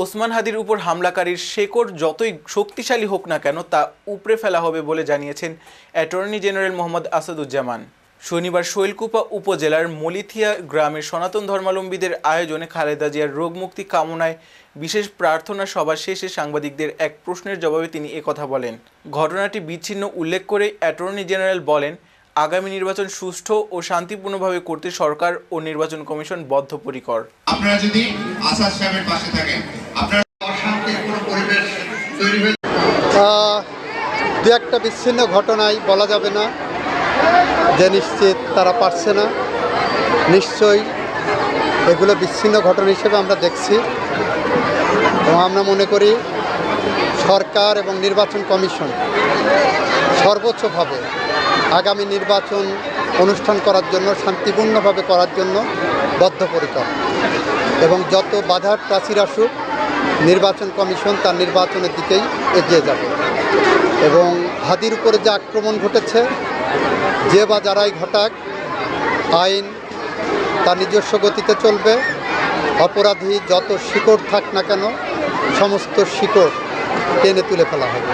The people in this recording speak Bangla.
ওসমান হাদির উপর হামলাকারীর শেকড় যতই শক্তিশালী হোক না কেন, তা উপড়ে ফেলা হবে বলে জানিয়েছেন অ্যাটর্নি জেনারেল মোহাম্মদ আসাদুজ্জামান। শনিবার শৈলকুপা উপজেলার মলিথিয়া গ্রামের সনাতন ধর্মাবলম্বীদের আয়োজনে খালেদা জিয়ার রোগমুক্তি কামনায় বিশেষ প্রার্থনা সভা শেষে সাংবাদিকদের এক প্রশ্নের জবাবে তিনি একথা বলেন। ঘটনাটি বিচ্ছিন্ন উল্লেখ করে অ্যাটর্নি জেনারেল বলেন, আগামী নির্বাচন সুষ্ঠু ও শান্তিপূর্ণভাবে করতে সরকার ও নির্বাচন কমিশন বদ্ধপরিকর। আপনারা যদি আসাদ সাহেবের পাশে থাকেন দু একটা বিচ্ছিন্ন ঘটনায় বলা যাবে না যে নিশ্চিত তারা পারছে না। নিশ্চয়ই এগুলো বিচ্ছিন্ন ঘটনা হিসেবে আমরা দেখছি। এবং আমরা মনে করি সরকার এবং নির্বাচন কমিশন সর্বোচ্চভাবে আগামী নির্বাচন অনুষ্ঠান করার জন্য, শান্তিপূর্ণভাবে করার জন্য বদ্ধপরিকর। এবং যত বাধার প্রাচীর আসুক নির্বাচন কমিশন তার নির্বাচনের দিকেই এগিয়ে যাবে। এবং হাদির উপরে যে আক্রমণ ঘটেছে, যে বা যারাই ঘটাক, আইন তার নিজস্ব গতিতে চলবে। অপরাধী যত শিকড় থাক না কেন, সমস্ত শিকড় টেনে তুলে ফেলা হবে।